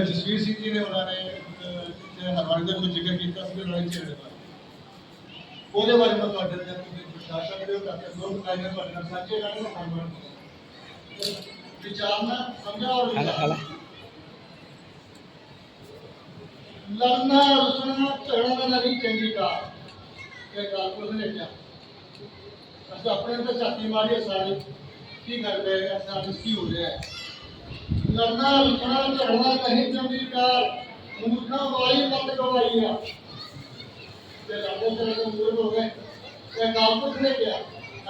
ਜਸਵੀਰ ਸਿੰਘ ਜੀ ਨੇ ਉਹਨਾਂ ਨੇ ਅਹ, ਹਰਵਾਣੀ ਦਾ ਕੋਈ ਜ਼ਿਕਰ ਕੀਤਾ ਸੀ ਲੜਾਈ ਝਗੜੇ ਦਾ ਉਹਦੇ ਬਾਰੇ ਮੈਂ ਤੁਹਾਡੇ ਨਾਲ ਕੁਝ ਪੁੱਛਣਾ ਸਕਦੇ ਹੋ ਤਾਂ ਕਿ ਲੋਕ ਕਾਇਦੇ ਤੁਹਾਡੇ ਨਾਲ ਸਾਂਝੇ ਕਰਨ ਦਾ। ਕੰਮ ਵਿਚਾਰਨਾ ਸਮਝਾ ਔਰ ਲੜਨਾ ਰੁਸਣਾ ਝਗੜਨਾ ਨਹੀਂ ਚੰਗੀ ਕਾ ਇਹ ਗੱਲ ਕੁਝ ਨਹੀਂ ਕਿਹਾ ਅਸੀਂ ਆਪਣੇ ਤੇ ਛਾਤੀ ਮਾਰੀਏ ਸਾਰੇ। ਕੀ ਕਰਦੇ ਆ ਸਾਡੇ ਕੀ ਹੋ ਰਿਹਾ ਲੜਨਾ ਰੁਕਣਾ ਝਗੜਨਾ ਨਹੀਂ ਚੰਗੀ ਕਾਰ ਮੂਰਖਾਂ ਵਾਲੀ ਮਤ ਗਵਾਈ ਆ। ਤੇ ਲਾਗੋ ਤੇ ਲਾਗੋ ਮੂਰਖ ਹੋ ਗਏ। ਤੇ ਕਾਲਪੁਰ ਨੇ ਕਿਹਾ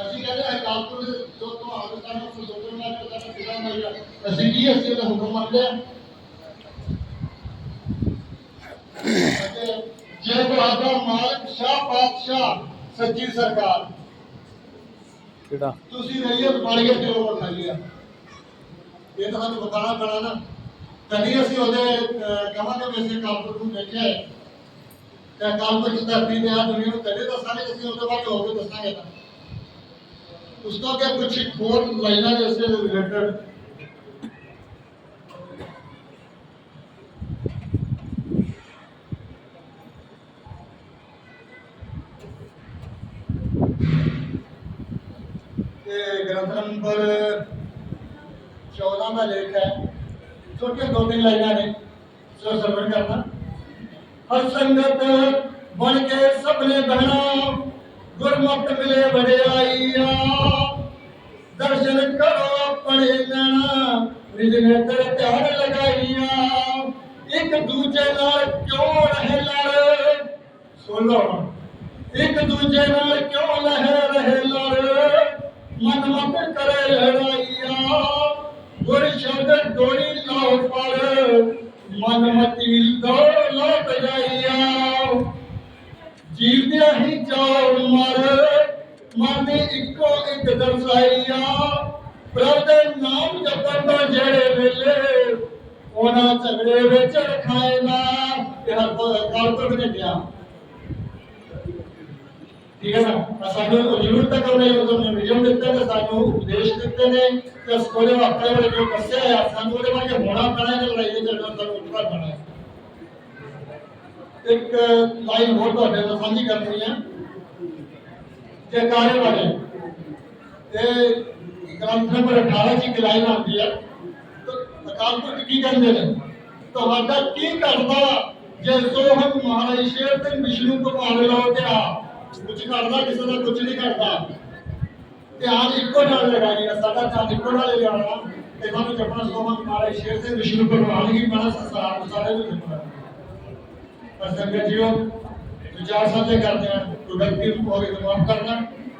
ਅਸੀਂ ਕਹਿੰਦੇ ਹਾਂ ਕਾਲਪੁਰ ਜੋ ਤੋਂ ਦੋਸਤ ਨਾ ਕਰਦਾ ਤਾਂ ਕਿਦਾਂ ਮਾਰਿਆ ਅਸੀਂ ਕੀ ਅਸੀਂ ਉਹਦਾ ਹੁਕਮ ਮੰਨਦੇ ਅਤੇ ਜੇ ਤੁਹਾਡਾ ਮਾਲਕ ਸ਼ਾਹ ਪਾਤਸ਼ਾਹ ਸੱਚੀ ਸਰਕਾਰ ਕਿਹੜਾ? ਤੁਸੀਂ ਰਹੀਏ ਪਾਲੀਏ ਤੇ ਉਹ ਖਾਈਏ ਇਹ ਤਾਂ ਸਾਨੂੰ ਬਤਾਣਾ ਪੈਣਾ ਨਾ। ਕਦੀ ਅਸੀਂ ਉਹਦੇ ਅਹ, ਕਵਾਂਗੇ ਵੀ ਅਸੀਂ ਕਾਲਪੁਰ ਨੂੰ ਦੇਖਿਆ ਹੈ ਤੇ ਕਾਲਪੁਰ ਦੀ ਧਰਤੀ ਤੇ ਆ ਦੁਨੀਆ ਨੂੰ ਕਦੇ ਦੱਸਾਂਗੇ ਕਿ ਅਸੀਂ ਉਹਦੇ ਬਾਰੇ ਹੋਰ ਵੀ ਦੱਸਾਂਗੇ ਤਾਂ ਉਸ ਤੋਂ ਅੱਗੇ ਕੁਝ ਹੋਰ ਲਾਈਨਾਂ ਨੇ ਇਸ ਦੇ ਰਿਲੇਟਡ ਇਹ ਗ੍ਰੰਥ ਨੰਬਰ 14 ਦਾ ਹਰ ਸੰਗਤ ਬਣ ਕੇ ਸਭ ਨੇ ਬਹਿਣਾ, ਗੁਰਮੁਖ ਮਿਲੇ ਵਡਿਆਈਆ। ਦਰਸ਼ਨ ਕਰੋ ਆਪਣੇ ਲੈਣਾ ਰਿਜ ਨੇਤਰ ਧਿਆਨ ਲਗਾਈਆ। ਇੱਕ ਦੂਜੇ ਨਾਲ ਕਿਉਂ ਰਹੇ ਲੜ? ਸੁਣੋ ਇੱਕ ਦੂਜੇ ਨਾਲ ਕਿਉਂ ਲਹਿ ਰਹੇ ਲੜ? ਮਨ ਮਤ ਕਰੇ ਲੜਾਈਆ। ਗੁਰ ਸ਼ਬਦ ਡੋਰੀ ਲਾਉ ਪਰ ਮਨ ਮਤੀ ਜਾਈਆ। ਜੀਵਦਿਆਂ ਹੀ ਜਾਉ ਮਰ, ਮਨ ਦੀ ਇੱਕੋ ਇੱਕ ਦਰਸਾਈਆ। ਪ੍ਰਭ ਦੇ ਨਾਮ ਜਪਣ ਦਾ ਜਿਹੜੇ ਵੇਲੇ, ਉਹਨਾਂ ਝਗੜੇ ਵਿੱਚ ਰਖਾਏ ਇਹ ਹਰ ਕਾਲਪੁਰਖ ਨੇ ਕਿਹਾ ਠੀਕ ਹੈ ਨਾ? ਸਾਨੂੰ ਉਹ ਜ਼ਰੂਰ ਤੱਕ ਉਹਨੇ ਉਹ ਨਿਯਮ ਦਿੱਤੇ ਨੇ ਸਾਨੂੰ ਉਪਦੇਸ਼ ਦਿੱਤੇ ਨੇ ਕਿ ਉਸ ਆਪਣੇ ਬਾਰੇ ਜੋ ਦੱਸਿਆ ਹੈ ਸਾਨੂੰ ਉਹਦੇ ਬਾਰੇ ਹੋਣਾ ਪੈਣਾ ਹੈ ਲੜਾਈ ਦੇ ਚੱਲਣ ਸਾਨੂੰ ਉੱਠਣਾ ਪੈਣਾ ਇੱਕ ਲਾਈਨ ਹੋਰ ਤੁਹਾਡੇ ਨਾਲ ਸਾਂਝੀ ਕਰਨੀ ਹੈ। ਜੈਕਾਰੇ ਵਾਲੇ ਇਹ ਗ੍ਰੰਥ ਨੰਬਰ 18 ਚ ਇੱਕ ਲਾਈਨ ਆਉਂਦੀ ਹੈ। ਤਾਂ ਕੀ ਕਹਿੰਦੇ ਨੇ? ਤੁਹਾਡਾ ਕੀ ਕਰਦਾ ਜੇ ਸੋਹਮ ਮਹਾਰਾਜ ਸ਼ੇਰ ਸਿੰਘ ਵਿਸ਼ਨੂੰ ਭਗਵਾਨ ਲੋ ਧਿਆ ਕੁਝ ਕਰਦਾ ਕਿਸੇ ਦਾ ਕੁਝ ਨਹੀਂ ਕਰਦਾ ਧਿਆਨ ਇੱਕੋ ਨਾਲ ਲਗਾਣੀ ਹੈ ਸਾਡਾ ਧਿਆਨ ਇੱਕੋ ਨਾਲ ਹੀ ਲਗਾਉਣਾ ਤੇ ਸਾਨੂੰ ਜਪਣਾ ਸੋਹਮ ਮਹਾਰਾਜ ਸ਼ੇਰ ਤੇ ਵਿਸ਼ਨੂੰ ਭਗਵਾਨ ਹੀ ਬਣਾ ਸੰਸਾਰ ਨੂੰ ਸਾਰੇ ਨੂੰ ਜਪਣਾ ਪਰ ਸੰਗਤ ਜੀਓ, ਵਿਚਾਰ ਸਾਂਝੇ ਕਰਦੇ ਹਾਂ ਕੋਈ ਗਲਤੀ ਨੂੰ ਹੋਵੇ ਤਾਂ ਮਾਫ ਕਰਨਾ